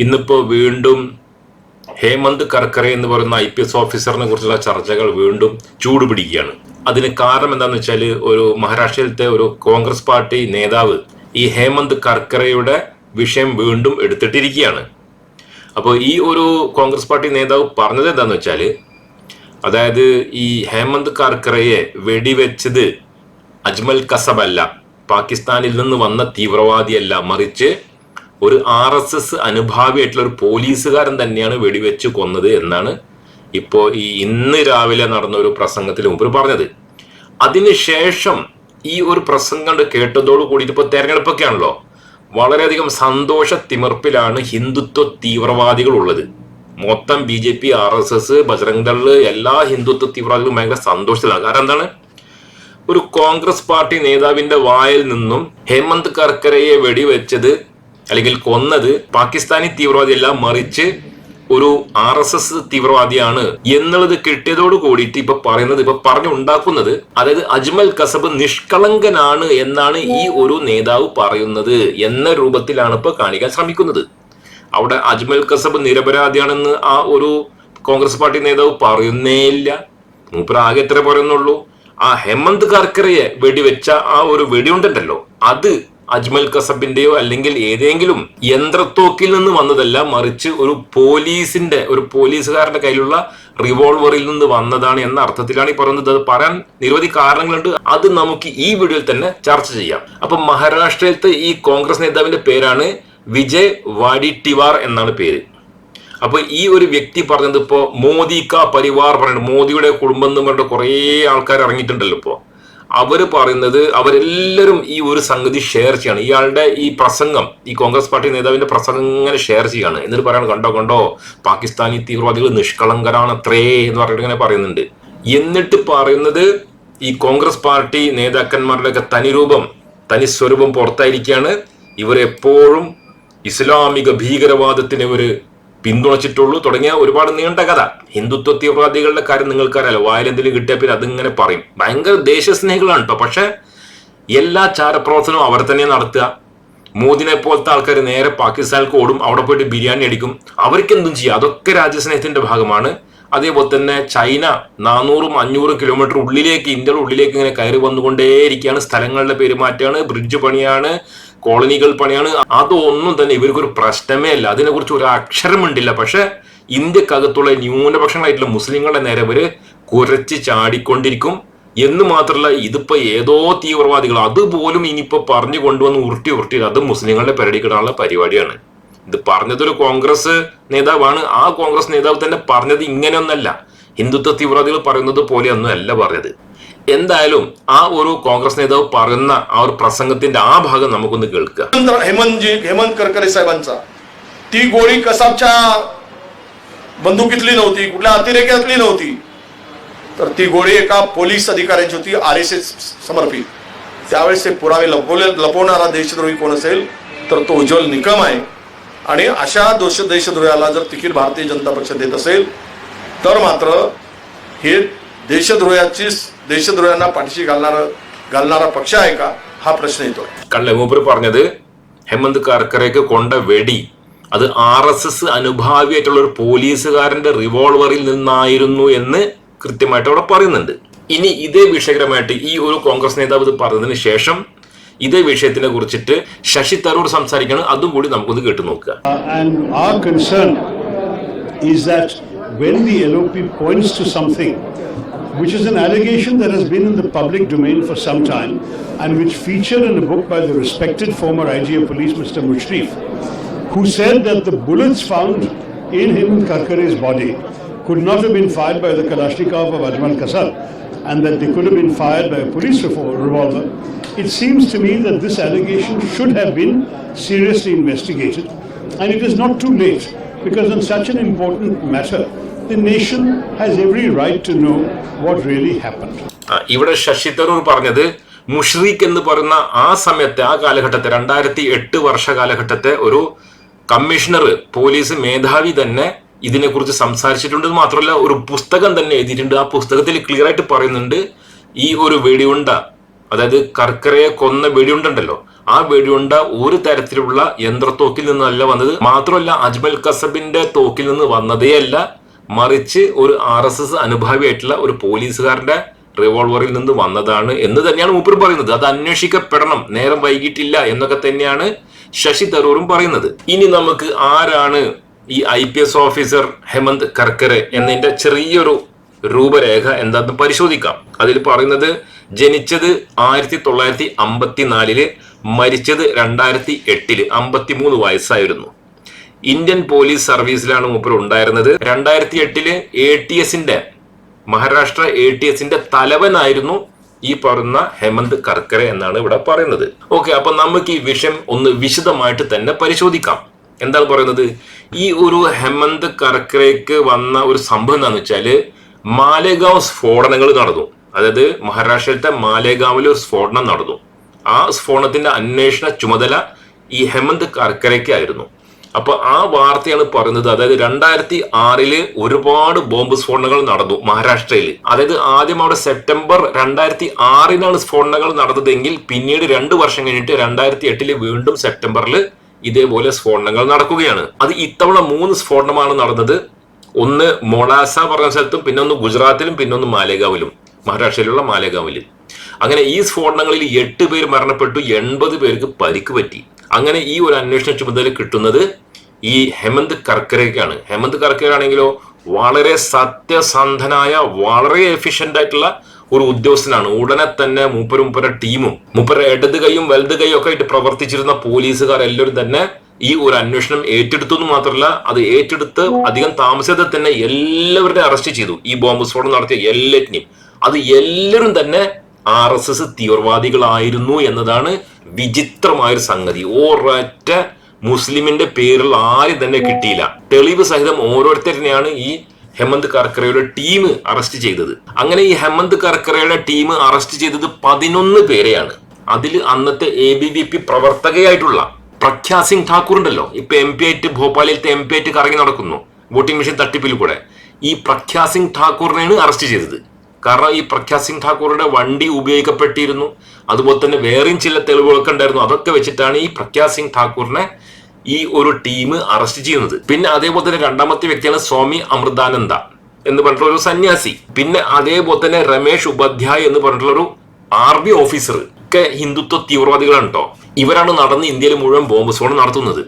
ഇന്നിപ്പോ വീണ്ടും ഹേമന്ത് കർക്കറെ എന്ന് പറയുന്ന ഐ പി എസ് ഓഫീസറിനെ കുറിച്ചുള്ള ചർച്ചകൾ വീണ്ടും ചൂടുപിടിക്കുകയാണ് അതിന് കാരണം എന്താണെന്ന് വെച്ചാൽ ഒരു മഹാരാഷ്ട്രയിലത്തെ ഒരു കോൺഗ്രസ് പാർട്ടി നേതാവ് ഈ ഹേമന്ത് കർക്കറയുടെ വിഷയം വീണ്ടും എടുത്തിട്ടിരിക്കുകയാണ്. അപ്പോൾ ഈ ഒരു കോൺഗ്രസ് പാർട്ടി നേതാവ് പറഞ്ഞത് എന്താണെന്ന് വെച്ചാൽ അതായത് ഈ ഹേമന്ത് കർക്കറയെ വെടിവെച്ചത് അജ്മൽ കസബല്ല പാകിസ്ഥാനിൽ നിന്ന് വന്ന തീവ്രവാദിയല്ല മറിച്ച് ഒരു ആർ എസ് എസ് അനുഭാവിയായിട്ടുള്ള ഒരു പോലീസുകാരൻ തന്നെയാണ് വെടിവെച്ച് കൊന്നത് എന്നാണ് ഇപ്പോ ഈ ഇന്ന് രാവിലെ നടന്ന ഒരു പ്രസംഗത്തിൽ മുമ്പ് പറഞ്ഞത്. അതിനുശേഷം ഈ ഒരു പ്രസംഗം കണ്ട് കേട്ടതോട് കൂടിയിട്ട് തെരഞ്ഞെടുപ്പൊക്കെ ആണല്ലോ വളരെയധികം സന്തോഷ തിമിർപ്പിലാണ് ഹിന്ദുത്വ തീവ്രവാദികൾ ഉള്ളത് മൊത്തം B J P R S S Bajrang Dal എല്ലാ ഹിന്ദുത്വ തീവ്രവാദികളും ഭയങ്കര സന്തോഷത്തിലാണ്. കാരണം എന്താണ്? ഒരു കോൺഗ്രസ് പാർട്ടി നേതാവിന്റെ വായിൽ നിന്നും ഹേമന്ത് കർക്കരയെ വെടിവെച്ചത് അല്ലെങ്കിൽ കൊന്നത് പാകിസ്ഥാനി തീവ്രവാദിയല്ല മറിച്ച് ഒരു ആർ എസ് എസ് തീവ്രവാദിയാണ് എന്നുള്ളത് കിട്ടിയതോട് കൂടിയിട്ട് ഇപ്പൊ പറയുന്നത് ഇപ്പൊ പറഞ്ഞുണ്ടാക്കുന്നത് അതായത് അജ്മൽ കസബ് നിഷ്കളങ്കനാണ് എന്നാണ് ഈ ഒരു നേതാവ് പറയുന്നത് എന്ന രൂപത്തിലാണ് ഇപ്പൊ കാണിക്കാൻ ശ്രമിക്കുന്നത്. അവിടെ അജ്മൽ കസബ് നിരപരാധിയാണെന്ന് ആ ഒരു കോൺഗ്രസ് പാർട്ടി നേതാവ് പറയുന്നേ ഇല്ല. മൂപ്പർ ആകെ എത്ര പറയുന്നുള്ളൂ. ആ ഹെമന്ത് കർക്കറയെ വെടിവെച്ച ആ ഒരു വെടിയുണ്ടല്ലോ. അത് അജ്മൽ കസബിന്റെയോ അല്ലെങ്കിൽ ഏതെങ്കിലും യന്ത്രത്തോക്കിൽ നിന്ന് വന്നതല്ല മറിച്ച് ഒരു പോലീസിന്റെ ഒരു പോലീസുകാരന്റെ കയ്യിലുള്ള റിവോൾവറിൽ നിന്ന് വന്നതാണ് എന്ന അർത്ഥത്തിലാണ് ഈ പറയുന്നത്. അത് പറയാൻ നിരവധി കാരണങ്ങളുണ്ട്. അത് നമുക്ക് ഈ വീഡിയോയിൽ തന്നെ ചർച്ച ചെയ്യാം. അപ്പൊ മഹാരാഷ്ട്രയിലത്തെ ഈ കോൺഗ്രസ് നേതാവിന്റെ പേരാണ് വിജയ് വാഡിട്ടിവാർ എന്നാണ് പേര്. അപ്പൊ ഈ ഒരു വ്യക്തി പറഞ്ഞത് ഇപ്പോ മോദി കാ പരിവാർ പറയുന്നത് മോദിയുടെ കുടുംബം എന്ന് പറഞ്ഞിട്ട് കുറേ ആൾക്കാർ ഇറങ്ങിയിട്ടുണ്ടല്ലോ ഇപ്പോ. അവർ പറയുന്നത് അവരെല്ലാവരും ഈ ഒരു സംഗതി ഷെയർ ചെയ്യാണ്. ഇയാളുടെ ഈ പ്രസംഗം ഈ കോൺഗ്രസ് പാർട്ടി നേതാവിന്റെ പ്രസംഗം ഇങ്ങനെ ഷെയർ ചെയ്യാണ്. എന്നിട്ട് പറയാണ് കണ്ടോ കണ്ടോ പാകിസ്ഥാനി തീവ്രവാദികൾ നിഷ്കളങ്കരാണ് അത്രേ എന്ന് പറഞ്ഞിട്ട് ഇങ്ങനെ പറയുന്നുണ്ട്. എന്നിട്ട് പറയുന്നത് ഈ കോൺഗ്രസ് പാർട്ടി നേതാക്കന്മാരുടെയൊക്കെ തനിരൂപം തനി സ്വരൂപം പുറത്തായിരിക്കുകയാണ് ഇവരെപ്പോഴും ഇസ്ലാമിക ഭീകരവാദത്തിന് ഇവർ പിന്തുണച്ചിട്ടുള്ളൂ തുടങ്ങിയ ഒരുപാട് നീണ്ട കഥ. ഹിന്ദുത്വ തീവ്രവാദികളുടെ കാര്യം നിങ്ങൾക്കറിയാലോ. വായലെന്തെങ്കിലും കിട്ടിയ പിന്നെ അതിങ്ങനെ പറയും. ഭയങ്കര ദേശസ്നേഹികളാണ് കേട്ടോ. പക്ഷെ എല്ലാ ചാരപ്രവർത്തനവും അവർ തന്നെ നടത്തുക. മോദിനെ പോലത്തെ ആൾക്കാർ നേരെ പാകിസ്ഥാനിലേക്ക് ഓടും അവിടെ പോയിട്ട് ബിരിയാണി അടിക്കും. അവർക്ക് എന്തും ചെയ്യാം. അതൊക്കെ രാജ്യസ്നേഹത്തിന്റെ ഭാഗമാണ്. അതേപോലെ തന്നെ ചൈന നാനൂറും അഞ്ഞൂറും കിലോമീറ്റർ ഉള്ളിലേക്ക് ഇന്ത്യയുടെ ഉള്ളിലേക്ക് ഇങ്ങനെ കയറി വന്നുകൊണ്ടേയിരിക്കുകയാണ്. സ്ഥലങ്ങളുടെ പെരുമാറ്റമാണ് ബ്രിഡ്ജ് പണിയാണ് കോളനികൾ പണിയാണ്. അതൊന്നും തന്നെ ഇവർക്കൊരു പ്രശ്നമേ അല്ല. അതിനെക്കുറിച്ച് ഒരു അക്ഷരമുണ്ടില്ല. പക്ഷെ ഇന്ത്യക്കകത്തുള്ള ന്യൂനപക്ഷങ്ങളായിട്ടുള്ള മുസ്ലിങ്ങളുടെ നേരെ ഇവർ കുരച്ച് ചാടിക്കൊണ്ടിരിക്കും. എന്ന് മാത്രമല്ല ഇതിപ്പോ ഏതോ തീവ്രവാദികൾ അതുപോലും ഇനിയിപ്പോ പറഞ്ഞു കൊണ്ടുവന്ന് ഉരുട്ടി ഉരുട്ടി അത് മുസ്ലിങ്ങളുടെ പെരടിക്കിടാനുള്ള പരിപാടിയാണ്. ഇത് പറഞ്ഞതൊരു കോൺഗ്രസ് നേതാവാണ്. ആ കോൺഗ്രസ് നേതാവ് തന്നെ പറഞ്ഞത് ഇങ്ങനെയൊന്നല്ല. ഹിന്ദുത്വ തീവ്രവാദികൾ പറയുന്നത് പോലെയൊന്നും അല്ല പറഞ്ഞത്. എന്തായാലും ആ ഒരു കോൺഗ്രസ് നേതാവ് പറയുന്ന ആ ഒരു പ്രസംഗത്തിന്റെ ആ ഭാഗം നമുക്കൊന്ന് കേൾക്കുക हेमंत हेमंतजी हेमंत करकरे साहेबांचा ती गोळी कसाबच्या बंदुकीतली नव्हती कुठल्या अतिरेक्यातली नव्हती तर ती गोळी एका पोलीस अधिकाऱ्यांची होती आर एस एस समर्पित त्यावेळेस ते पुरावे लपवले लपवणारा देशद्रोही कोण असेल तर तो उज्ज्वल निकम आहे आणि अशा दोष देशद्रोहाला जर तिकीट भारतीय जनता पक्ष देत असेल तर मात्र हे देशद्रोहाची देशद्रोह्यांना पाठीशी घालणारा घालणारा पक्ष आहे का हा प्रश्न येतो കണ്ട മൂപ്പര് പറഞ്ഞത് ഹെമന്ത് കർക്കറയ്ക്ക് കൊണ്ട വെടി അത് ആർ എസ് എസ് അനുഭാവിയായിട്ടുള്ള ഒരു പോലീസുകാരന്റെ റിവോൾവറിൽ നിന്നായിരുന്നു എന്ന് കൃത്യമായിട്ട് അവിടെ പറയുന്നുണ്ട് ഇനി ഇതേ വിഷയകരമായിട്ട് ഈ ഒരു കോൺഗ്രസ് നേതാവ് ഇത് പറഞ്ഞതിന് ശേഷം ഇതേ വിഷയത്തിനെ കുറിച്ചിട്ട് ശശി തരൂർ സംസാരിക്കണം അതും കൂടി നമുക്കൊന്ന് കേട്ടു നോക്കുക And our concern is that when the LOP points to something, which is an allegation that has been in the public domain for some time and which featured in a book by the respected former IG of police, Mr. Mushrif, who said that the bullets found in Hemant Karkare's body could not have been fired by the Kalashnikov of Ajmal Kasar and that they could have been fired by a police revolver. It seems to me that this allegation should have been seriously investigated and it is not too late because on such an important matter, ഇവിടെ ശശി തരൂർ പറഞ്ഞത് മുഷ്രീഖ് എന്ന് പറയുന്ന ആ സമയത്തെ ആ കാലഘട്ടത്തെ രണ്ടായിരത്തി എട്ട് വർഷ കാലഘട്ടത്തെ ഒരു കമ്മീഷണർ പോലീസ് മേധാവി തന്നെ ഇതിനെക്കുറിച്ച് സംസാരിച്ചിട്ടുണ്ട്. മാത്രമല്ല ഒരു പുസ്തകം തന്നെ എഴുതിയിട്ടുണ്ട്. ആ പുസ്തകത്തിൽ ക്ലിയർ ആയിട്ട് പറയുന്നുണ്ട് ഈ ഒരു വെടിയുണ്ട അതായത് കർക്കരയെ കൊന്ന വെടിയുണ്ടല്ലോ ആ വെടിയുണ്ട ഒരു തരത്തിലുള്ള യന്ത്രത്തോക്കിൽ നിന്നല്ല വന്നത്. മാത്രമല്ല അജ്മൽ കസബിന്റെ തോക്കിൽ നിന്ന് വന്നതേയല്ല മറിച്ച് ഒരു ആർ എസ് എസ് അനുഭാവിയായിട്ടുള്ള ഒരു പോലീസുകാരന്റെ റിവോൾവറിൽ നിന്ന് വന്നതാണ് എന്ന് തന്നെയാണ് മൂപ്പർ പറയുന്നത്. അത് അന്വേഷിക്കപ്പെടണം. നേരം വൈകിട്ടില്ല എന്നൊക്കെ തന്നെയാണ് ശശി തരൂറും പറയുന്നത്. ഇനി നമുക്ക് ആരാണ് ഈ I P S officer Hemant Karkare എന്നതിന്റെ ചെറിയൊരു രൂപരേഖ എന്താണെന്ന് പരിശോധിക്കാം. അതിൽ പറയുന്നത് ജനിച്ചത് ആയിരത്തി തൊള്ളായിരത്തി അമ്പത്തിനാലിൽ മരിച്ചത് രണ്ടായിരത്തി എട്ടിൽ അമ്പത്തിമൂന്ന് വയസ്സായിരുന്നു. ഇന്ത്യൻ പോലീസ് സർവീസിലാണ് മൂപ്പർ ഉണ്ടായിരുന്നത്. രണ്ടായിരത്തി എട്ടിൽ എ ടി എസിന്റെ മഹാരാഷ്ട്ര എ ടി എസിന്റെ തലവനായിരുന്നു ഈ പറയുന്ന ഹേമന്ത് കർക്കറെ എന്നാണ് ഇവിടെ പറയുന്നത്. ഓക്കെ അപ്പൊ നമുക്ക് ഈ വിഷയം ഒന്ന് വിശദമായിട്ട് തന്നെ പരിശോധിക്കാം. എന്താണ് പറയുന്നത്? ഈ ഒരു ഹേമന്ത് കർക്കരയ്ക്ക് വന്ന ഒരു സംഭവം എന്താണെന്ന് വെച്ചാൽ മാലേഗാവ് സ്ഫോടനങ്ങൾ നടന്നു. അതായത് മഹാരാഷ്ട്രയിലത്തെ മാലേഗാവിൽ ഒരു സ്ഫോടനം നടന്നു. ആ സ്ഫോടനത്തിന്റെ അന്വേഷണ ചുമതല ഈ ഹേമന്ത് കർക്കരയ്ക്കായിരുന്നു. അപ്പൊ ആ വാർത്തയാണ് പറയുന്നത്. അതായത് രണ്ടായിരത്തി ആറിൽ ഒരുപാട് ബോംബ് സ്ഫോടനങ്ങൾ നടന്നു മഹാരാഷ്ട്രയിൽ അതായത് ആദ്യം അവിടെ സെപ്റ്റംബർ രണ്ടായിരത്തി ആറിനാണ് സ്ഫോടനങ്ങൾ നടന്നതെങ്കിൽ പിന്നീട് രണ്ട് വർഷം കഴിഞ്ഞിട്ട് രണ്ടായിരത്തി എട്ടിൽ വീണ്ടും സെപ്റ്റംബറിൽ ഇതേപോലെ സ്ഫോടനങ്ങൾ നടക്കുകയാണ്. അത് ഇത്തവണ മൂന്ന് സ്ഫോടനമാണ് നടന്നത്. ഒന്ന് മൊളാസ പറഞ്ഞ സ്ഥലത്തും പിന്നെ ഒന്ന് ഗുജറാത്തിലും പിന്നെ ഒന്ന് മാലേഗാവിലും. മഹാരാഷ്ട്രയിലുള്ള മാലേഗാവിലും. അങ്ങനെ ഈ സ്ഫോടനങ്ങളിൽ എട്ട് പേര് മരണപ്പെട്ടു എൺപത് പേർക്ക് പരിക്ക് പറ്റി. അങ്ങനെ ഈ ഒരു അന്വേഷണ ചുമതല കിട്ടുന്നത് ഈ ഹെമന്ത് കർക്കരയ്ക്കാണ്. ഹെമന്ത് കർക്കരാണെങ്കിലോ വളരെ സത്യസന്ധനായ വളരെ എഫിഷ്യന്റ് ആയിട്ടുള്ള ഒരു ഉദ്യോഗസ്ഥനാണ്. ഉടനെ തന്നെ മൂപ്പര് മൂപ്പര ടീമും മൂപ്പര ഇടത് കൈയും വലത് കൈയും ഒക്കെ ആയിട്ട് പ്രവർത്തിച്ചിരുന്ന പോലീസുകാർ എല്ലാവരും തന്നെ ഈ ഒരു അന്വേഷണം ഏറ്റെടുത്തു എന്ന് മാത്രമല്ല അത് ഏറ്റെടുത്ത് അധികം താമസിയാതെ തന്നെ എല്ലാവരുടെയും അറസ്റ്റ് ചെയ്തു. ഈ ബോംബ് സ്ഫോടനം നടത്തിയ എല്ലാറ്റിനെയും. അത് എല്ലാവരും തന്നെ ആർ എസ് എസ് തീവ്രവാദികളായിരുന്നു എന്നതാണ് വിചിത്രമായൊരു സംഗതി. ഒരൊറ്റ മുസ്ലിമിന്റെ പേരിൽ ആരും തന്നെ കിട്ടിയില്ല. തെളിവ് സഹിതം ഓരോരുത്തരിനെയാണ് ഈ ഹെമന്ത് കർക്കറയുടെ ടീം അറസ്റ്റ് ചെയ്തത്. അങ്ങനെ ഈ ഹെമന്ത് കർക്കറയുടെ ടീം അറസ്റ്റ് ചെയ്തത് പതിനൊന്ന് പേരെയാണ്. അതിൽ അന്നത്തെ എ ബി വി പി പ്രവർത്തകയായിട്ടുള്ള പ്രഖ്യാ സിംഗ് ഠാക്കൂർ ഉണ്ടല്ലോ. ഇപ്പൊ എം പി ആയിട്ട് ഭോപ്പാലിലത്തെ എം പി ആയിട്ട് കറങ്ങി നടക്കുന്നു. വോട്ടിംഗ് മെഷീൻ തട്ടിപ്പിൽ കൂടെ. ഈ പ്രഖ്യാ സിംഗ് ഠാക്കൂറിനെയാണ് അറസ്റ്റ് ചെയ്തത്. കാരണം ഈ പ്രഖ്യാ സിംഗ് ഠാക്കൂറുടെ വണ്ടി ഉപയോഗിക്കപ്പെട്ടിരുന്നു. അതുപോലെ തന്നെ വേറെയും ചില തെളിവുകളൊക്കെ ഉണ്ടായിരുന്നു. അതൊക്കെ വെച്ചിട്ടാണ് ഈ പ്രഖ്യാ സിംഗ് ഠാക്കൂറിനെ ഈ ഒരു ടീം അറസ്റ്റ് ചെയ്യുന്നത്. പിന്നെ അതേപോലെ തന്നെ രണ്ടാമത്തെ വ്യക്തിയാണ് സ്വാമി അമൃതാനന്ദ എന്ന് പറഞ്ഞിട്ടുള്ള ഒരു സന്യാസി. പിന്നെ അതേപോലെ തന്നെ രമേഷ് ഉപാധ്യായ് എന്ന് പറഞ്ഞിട്ടുള്ള ഒരു ആർ ബി ഓഫീസർ ഒക്കെ ഹിന്ദുത്വ തീവ്രവാദികളാണ് കേട്ടോ ഇവരാണ് നടന്ന് ഇന്ത്യയിൽ മുഴുവൻ ബോംബ് സ്ഫോടനം നടത്തുന്നത്.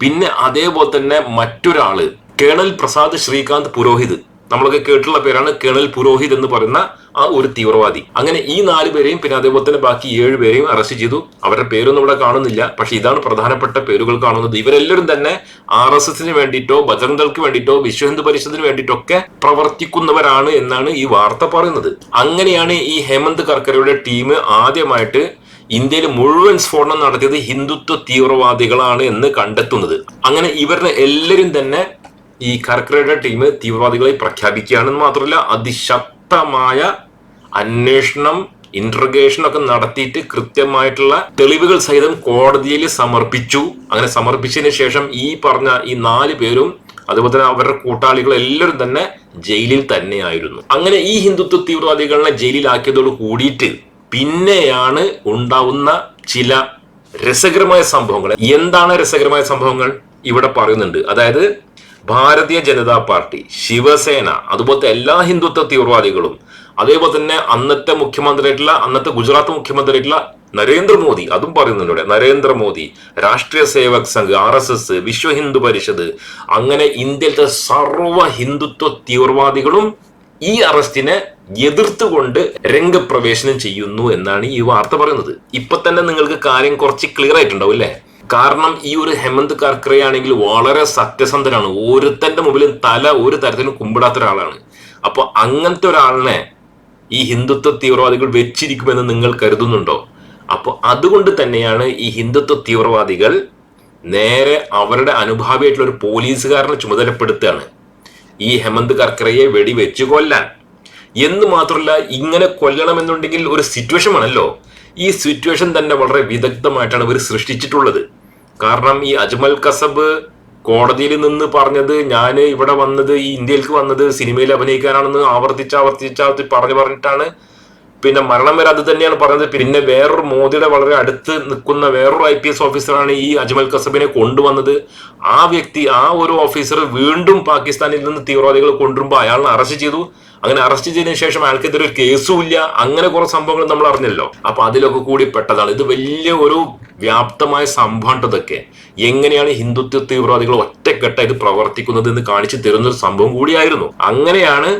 പിന്നെ അതേപോലെ തന്നെ മറ്റൊരാൾ കേണൽ പ്രസാദ് ശ്രീകാന്ത് പുരോഹിത്. നമ്മളൊക്കെ കേട്ടിട്ടുള്ള പേരാണ് കേണൽ പുരോഹിത് എന്ന് പറയുന്ന ആ ഒരു തീവ്രവാദി. അങ്ങനെ ഈ നാല് പേരെയും പിന്നെ അതേപോലെ തന്നെ ബാക്കി ഏഴ് പേരെയും അറസ്റ്റ് ചെയ്തു. അവരുടെ പേരൊന്നും ഇവിടെ കാണുന്നില്ല. പക്ഷെ ഇതാണ് പ്രധാനപ്പെട്ട പേരുകൾ കാണുന്നത്. ഇവരെല്ലാവരും തന്നെ ആർ എസ് എസിന് വേണ്ടിയിട്ടോ ബജറംഗ് ദൾക്ക് വേണ്ടിയിട്ടോ വിശ്വ ഹിന്ദു പരിഷത്തിന് വേണ്ടിയിട്ടൊക്കെ പ്രവർത്തിക്കുന്നവരാണ് എന്നാണ് ഈ വാർത്ത പറയുന്നത്. അങ്ങനെയാണ് ഈ ഹേമന്ത് കർക്കരയുടെ ടീം ആദ്യമായിട്ട് ഇന്ത്യയിൽ മുഴുവൻ സ്ഫോടനം നടത്തിയത് ഹിന്ദുത്വ തീവ്രവാദികളാണ് എന്ന് കണ്ടെത്തുന്നത്. അങ്ങനെ ഇവരുടെ എല്ലാവരും തന്നെ ഈ കർക്കരയുടെ ടീം തീവ്രവാദികളെ പ്രഖ്യാപിക്കുകയാണെന്ന് മാത്രമല്ല അതിശക്തമായ അന്വേഷണം ഇന്റർഗേഷൻ ഒക്കെ നടത്തിയിട്ട് കൃത്യമായിട്ടുള്ള തെളിവുകൾ സഹിതം കോടതിയിൽ സമർപ്പിച്ചു. അങ്ങനെ സമർപ്പിച്ചതിന് ശേഷം ഈ പറഞ്ഞ ഈ നാല് പേരും അതുപോലെ തന്നെ അവരുടെ കൂട്ടാളികൾ എല്ലാവരും തന്നെ ജയിലിൽ തന്നെയായിരുന്നു. അങ്ങനെ ഈ ഹിന്ദുത്വ തീവ്രവാദികളെ ജയിലിലാക്കിയതോട് കൂടിയിട്ട് പിന്നെയാണ് ഉണ്ടാവുന്ന ചില രസകരമായ സംഭവങ്ങൾ. എന്താണ് രസകരമായ സംഭവങ്ങൾ? ഇവിടെ പറയുന്നുണ്ട്. അതായത് ഭാരതീയ ജനതാ പാർട്ടി ശിവസേന അതുപോലത്തെ എല്ലാ ഹിന്ദുത്വ തീവ്രവാദികളും അതേപോലെ തന്നെ അന്നത്തെ മുഖ്യമന്ത്രിയായിട്ടുള്ള അന്നത്തെ ഗുജറാത്ത് മുഖ്യമന്ത്രിയായിട്ടുള്ള നരേന്ദ്രമോദി അതും പറയുന്നുണ്ട്. ഇവിടെ Narendra Modi Rashtriya Sevak Sangh R S S Vishwa Hindu Parishad അങ്ങനെ ഇന്ത്യയിലത്തെ സർവ ഹിന്ദുത്വ തീവ്രവാദികളും ഈ അറസ്റ്റിനെ എതിർത്തുകൊണ്ട് രംഗപ്രവേശനം ചെയ്യുന്നു എന്നാണ് ഈ വാർത്ത പറയുന്നത്. ഇപ്പൊ തന്നെ നിങ്ങൾക്ക് കാര്യം കുറച്ച് ക്ലിയർ ആയിട്ടുണ്ടാവും അല്ലേ? കാരണം ഈ ഒരു ഹെമന്ത് കർക്കറെ ആണെങ്കിൽ വളരെ സത്യസന്ധനാണ്. ഒരുത്തന്റെ മുമ്പിലും തല ഒരു തരത്തിലും കുമ്പിടാത്ത ഒരാളാണ്. അപ്പൊ അങ്ങനത്തെ ഒരാളിനെ ഈ ഹിന്ദുത്വ തീവ്രവാദികൾ വെച്ചിരിക്കുമെന്ന് നിങ്ങൾ കരുതുന്നുണ്ടോ? അപ്പോൾ അതുകൊണ്ട് തന്നെയാണ് ഈ ഹിന്ദുത്വ തീവ്രവാദികൾ നേരെ അവരുടെ അനുഭാവിയായിട്ടുള്ള ഒരു പോലീസുകാരനെ ചുമതലപ്പെടുത്തുകയാണ്. ഈ ഹെമന്ത് കർക്കറയെ വെടിവെച്ച് കൊല്ലാൻ. എന്ന് മാത്രമല്ല ഇങ്ങനെ കൊല്ലണമെന്നുണ്ടെങ്കിൽ ഒരു സിറ്റുവേഷൻ ആണല്ലോ. ഈ സിറ്റുവേഷൻ തന്നെ വളരെ വിദഗ്ധമായിട്ടാണ് ഇവർ സൃഷ്ടിച്ചിട്ടുള്ളത്. കാരണം ഈ അജ്മൽ കസബ് കോടതിയിൽ നിന്ന് പറഞ്ഞത് ഞാൻ ഇവിടെ വന്നത് ഈ ഇന്ത്യയിലേക്ക് വന്നത് സിനിമയിൽ അഭിനയിക്കാനാണെന്ന് ആവർത്തിച്ച് ആവർത്തിച്ച് ആവർത്തി പറഞ്ഞു പറഞ്ഞിട്ടാണ് പിന്നെ മരണം വരെ അത് തന്നെയാണ് പറഞ്ഞത്. പിന്നെ വേറൊരു മോദിയുടെ വളരെ അടുത്ത് നിൽക്കുന്ന വേറൊരു ഐ പി എസ് ഓഫീസറാണ് ഈ അജ്മൽ കസബിനെ കൊണ്ടുവന്നത്. ആ വ്യക്തി ആ ഒരു ഓഫീസർ വീണ്ടും പാകിസ്ഥാനിൽ നിന്ന് തീവ്രവാദികൾ കൊണ്ടുവരുമ്പോൾ അയാളെ അറസ്റ്റ് ചെയ്തു. അങ്ങനെ അറസ്റ്റ് ചെയ്തതിനു ശേഷം അയാൾക്കെതിരെ ഒരു കേസും ഇല്ല. അങ്ങനെ കുറെ സംഭവങ്ങൾ നമ്മൾ അറിഞ്ഞല്ലോ. അപ്പൊ അതിലൊക്കെ കൂടി പെട്ടതാണ്. ഇത് വലിയ ഒരു വ്യാപ്തമായ സംഭവം ഇതൊക്കെ. എങ്ങനെയാണ് ഹിന്ദുത്വ തീവ്രവാദികൾ ഒറ്റക്കെട്ടായിട്ട് പ്രവർത്തിക്കുന്നത് എന്ന് കാണിച്ചു തരുന്ന ഒരു സംഭവം കൂടിയായിരുന്നു. അങ്ങനെയാണ്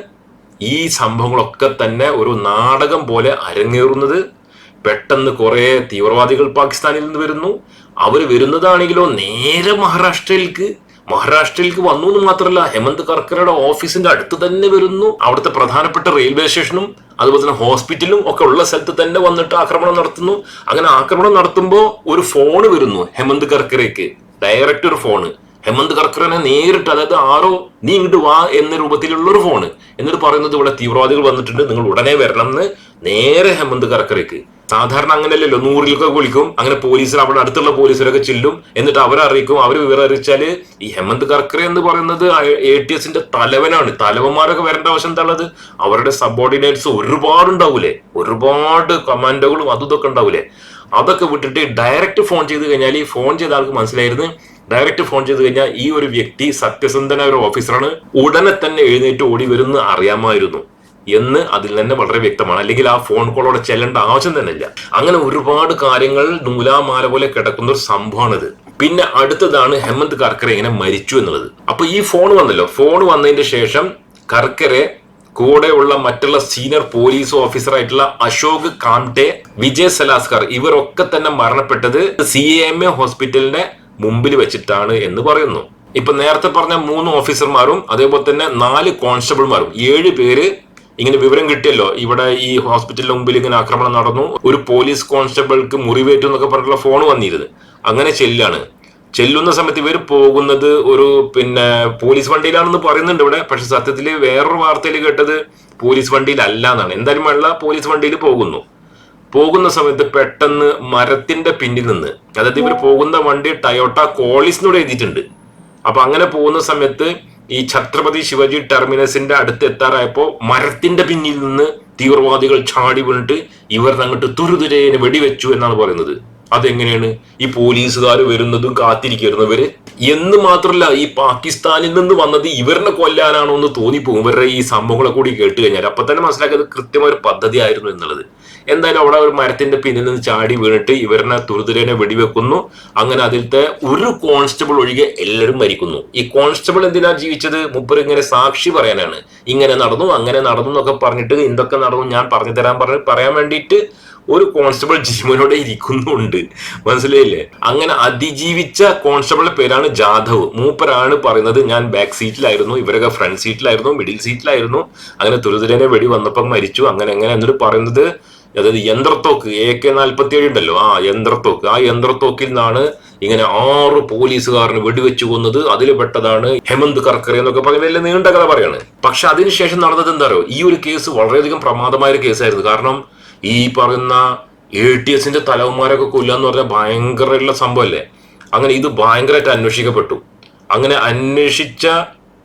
ഈ സംഭവങ്ങളൊക്കെ തന്നെ ഒരു നാടകം പോലെ അരങ്ങേറുന്നത് പെട്ടെന്ന് കുറെ തീവ്രവാദികൾ പാകിസ്ഥാനിൽ നിന്ന് വരുന്നു. അവർ വരുന്നതാണെങ്കിലോ നേരെ മഹാരാഷ്ട്രയിലേക്ക്. മഹാരാഷ്ട്രയിലേക്ക് വന്നു എന്ന് മാത്രമല്ല ഹെമന്ത് കർക്കരയുടെ ഓഫീസിന്റെ അടുത്ത് തന്നെ വരുന്നു. അവിടുത്തെ പ്രധാനപ്പെട്ട റെയിൽവേ സ്റ്റേഷനും അതുപോലെ തന്നെ ഹോസ്പിറ്റലും ഒക്കെ ഉള്ള സ്ഥലത്ത് തന്നെ വന്നിട്ട് ആക്രമണം നടത്തുന്നു. അങ്ങനെ ആക്രമണം നടത്തുമ്പോൾ ഒരു ഫോണ് വരുന്നു ഹെമന്ത് കർക്കരയ്ക്ക്. ഡയറക്റ്റ് ഒരു ഫോണ്. ഹെമന്ത് കർക്കറിനെ നേരിട്ട് അതായത് ആരോ നീ ഇങ്ങോട്ട് വാ എന്ന രൂപത്തിലുള്ള ഒരു ഫോണ്. എന്നിട്ട് പറയുന്നത് ഇവിടെ തീവ്രവാദികൾ വന്നിട്ടുണ്ട് നിങ്ങൾ ഉടനെ വരണം എന്ന് നേരെ ഹെമന്ത് കർക്കറയ്ക്ക് സാധാരണ അങ്ങനെയല്ലല്ലോ നൂറിലൊക്കെ വിളിക്കും അങ്ങനെ പോലീസിൽ അവിടെ അടുത്തുള്ള പോലീസിലൊക്കെ ചെല്ലും എന്നിട്ട് അവരെ അറിയിക്കും. അവർ വിവരം അറിയിച്ചാൽ ഈ ഹെമന്ത് കർക്കറെ എന്ന് പറയുന്നത് എ ടി എസിന്റെ തലവനാണ്. തലവന്മാരൊക്കെ വരേണ്ട ആവശ്യം എന്താ ഉള്ളത് അവരുടെ സബോർഡിനേറ്റ്സ് ഒരുപാട് ഉണ്ടാവൂലേ ഒരുപാട് കമാൻഡോകളും അതും ഇതൊക്കെ ഉണ്ടാവൂലേ? അതൊക്കെ വിട്ടിട്ട് ഡയറക്റ്റ് ഫോൺ ചെയ്ത് കഴിഞ്ഞാൽ ഈ ഫോൺ ചെയ്ത ആൾക്ക് മനസ്സിലായിരുന്നു. ഡയറക്റ്റ് ഫോൺ ചെയ്ത് കഴിഞ്ഞാൽ ഈ ഒരു വ്യക്തി സത്യസന്ധനായ ഒരു ഓഫീസറാണ് ഉടനെ തന്നെ എഴുന്നേറ്റ് ഓടി വരുമെന്ന് അറിയാമായിരുന്നു. എന്ന് അതിൽ തന്നെ വളരെ വ്യക്തമാണ്. അല്ലെങ്കിൽ ആ ഫോൺ കോളോടെ ചെല്ലേണ്ട ആവശ്യം തന്നെ ഇല്ല. അങ്ങനെ ഒരുപാട് കാര്യങ്ങൾ നൂലാമാല പോലെ കിടക്കുന്ന ഒരു സംഭവമാണിത്. പിന്നെ അടുത്തതാണ് ഹെമന്ത് കർക്കറെ ഇങ്ങനെ മരിച്ചു എന്നുള്ളത്. അപ്പൊ ഈ ഫോൺ വന്നല്ലോ. ഫോൺ വന്നതിന്റെ ശേഷം കർക്കറെ കൂടെയുള്ള മറ്റുള്ള സീനിയർ പോലീസ് ഓഫീസർ ആയിട്ടുള്ള അശോക് കാംടെ വിജയ് സലാസ്കർ ഇവരൊക്കെ തന്നെ മരണപ്പെട്ടത് സി എം എ ഹോസ്പിറ്റലിന്റെ മുമ്പിൽ വെച്ചിട്ടാണ് എന്ന് പറയുന്നു. ഇപ്പൊ നേരത്തെ പറഞ്ഞ മൂന്ന് ഓഫീസർമാരും അതേപോലെ തന്നെ നാല് കോൺസ്റ്റബിൾമാരും ഏഴ് പേര് ഇങ്ങനെ വിവരം കിട്ടിയല്ലോ. ഇവിടെ ഈ ഹോസ്പിറ്റലിന് മുമ്പിൽ ഇങ്ങനെ ആക്രമണം നടന്നു. ഒരു പോലീസ് കോൺസ്റ്റബിൾക്ക് മുറിവേറ്റു എന്നൊക്കെ പറഞ്ഞിട്ടുള്ള ഫോൺ വന്നിരുന്നു. അങ്ങനെ ചെല്ലാണ്. ചെല്ലുന്ന സമയത്ത് ഇവർ പോകുന്നത് ഒരു പിന്നെ പോലീസ് വണ്ടിയിലാണെന്ന് പറയുന്നുണ്ട് ഇവിടെ. പക്ഷെ സത്യത്തിൽ വേറൊരു വാർത്തയിൽ കേട്ടത് പോലീസ് വണ്ടിയിലല്ല എന്നാണ്. എന്തായാലും വെള്ള പോലീസ് വണ്ടിയിൽ പോകുന്നു. പോകുന്ന സമയത്ത് പെട്ടെന്ന് മരത്തിന്റെ പിന്നിൽ നിന്ന് അതായത് ഇവർ പോകുന്ന വണ്ടി ടയോട്ട കോളിസ് എന്നൂടെ എഴുതിയിട്ടുണ്ട്. അപ്പൊ അങ്ങനെ പോകുന്ന സമയത്ത് ഈ ഛത്രപതി ശിവജി ടെർമിനസിന്റെ അടുത്ത് എത്താറായപ്പോ മരത്തിന്റെ പിന്നിൽ നിന്ന് തീവ്രവാദികൾ ചാടി വീണിട്ട് ഇവർ അങ്ങോട്ട് തുരുതുരേനെ വെടിവെച്ചു എന്നാണ് പറയുന്നത്. അതെങ്ങനെയാണ്? ഈ പോലീസുകാർ വരുന്നതും കാത്തിരിക്കുന്നവര് എന്ന് മാത്രമല്ല ഈ പാകിസ്ഥാനിൽ നിന്ന് വന്നത് ഇവരിനെ കൊല്ലാനാണോ എന്ന് തോന്നിപ്പോകും. ഇവരുടെ ഈ സംഭവങ്ങളെ കൂടി കേട്ട് കഴിഞ്ഞാൽ അപ്പൊ തന്നെ മനസ്സിലാക്കിയത് കൃത്യമായ ഒരു പദ്ധതി ആയിരുന്നു എന്നുള്ളത്. എന്തായാലും അവിടെ ഒരു മരത്തിന്റെ പിന്നിൽ നിന്ന് ചാടി വീണിട്ട് ഇവരുടെ തുരുതുരേനെ വെടിവെക്കുന്നു. അങ്ങനെ അതിലത്തെ ഒരു കോൺസ്റ്റബിൾ ഒഴികെ എല്ലാവരും മരിക്കുന്നു. ഈ കോൺസ്റ്റബിൾ എന്തിനാ ജീവിച്ചത്? മുപ്പർ ഇങ്ങനെ സാക്ഷി പറയാനാണ്. ഇങ്ങനെ നടന്നു അങ്ങനെ നടന്നു എന്നൊക്കെ പറഞ്ഞിട്ട് എന്തൊക്കെ നടന്നു ഞാൻ പറഞ്ഞു തരാൻ പറഞ്ഞ് പറയാൻ വേണ്ടിയിട്ട് ഒരു കോൺസ്റ്റബിൾ ജീവനോടെ ഇരിക്കുന്നുണ്ട്. മനസ്സിലായില്ലേ? അങ്ങനെ അതിജീവിച്ച കോൺസ്റ്റബിളിന്റെ പേരാണ് ജാധവ്. മൂപ്പരാണ് പറയുന്നത് ഞാൻ ബാക്ക് സീറ്റിലായിരുന്നു ഇവരൊക്കെ ഫ്രണ്ട് സീറ്റിലായിരുന്നു മിഡിൽ സീറ്റിലായിരുന്നു അങ്ങനെ തുരുതുരനെ വെടി വന്നപ്പം മരിച്ചു. അങ്ങനെ അങ്ങനെ എന്നിട്ട് പറയുന്നത് അതായത് യന്ത്രത്തോക്ക് എ കെ നാൽപ്പത്തി ഏഴ് ഉണ്ടല്ലോ. ആ യന്ത്രത്തോക്ക്. ആ യന്ത്രത്തോക്കിൽ നിന്നാണ് ഇങ്ങനെ ആറ് പോലീസുകാരന് വെടിവെച്ചു കൊന്നത്. അതിൽ പെട്ടതാണ് ഹെമന്ത് കർക്കറെ എന്നൊക്കെ പറഞ്ഞ വലിയ നീണ്ട കഥ പറയാണ്. പക്ഷെ അതിനുശേഷം നടന്നത് എന്താ പറയുക ഈ ഒരു കേസ് വളരെയധികം പ്രമാദമായ ഒരു കേസായിരുന്നു കാരണം ഈ പറയുന്ന എ ടി എസിന്റെ തലവന്മാരൊക്കെ കൊല്ലുക എന്ന് പറഞ്ഞാൽ ഭയങ്കരമുള്ള സംഭവമല്ലേ അങ്ങനെ ഇത് ഭയങ്കരമായിട്ട് അന്വേഷിക്കപ്പെട്ടു. അങ്ങനെ അന്വേഷിച്ച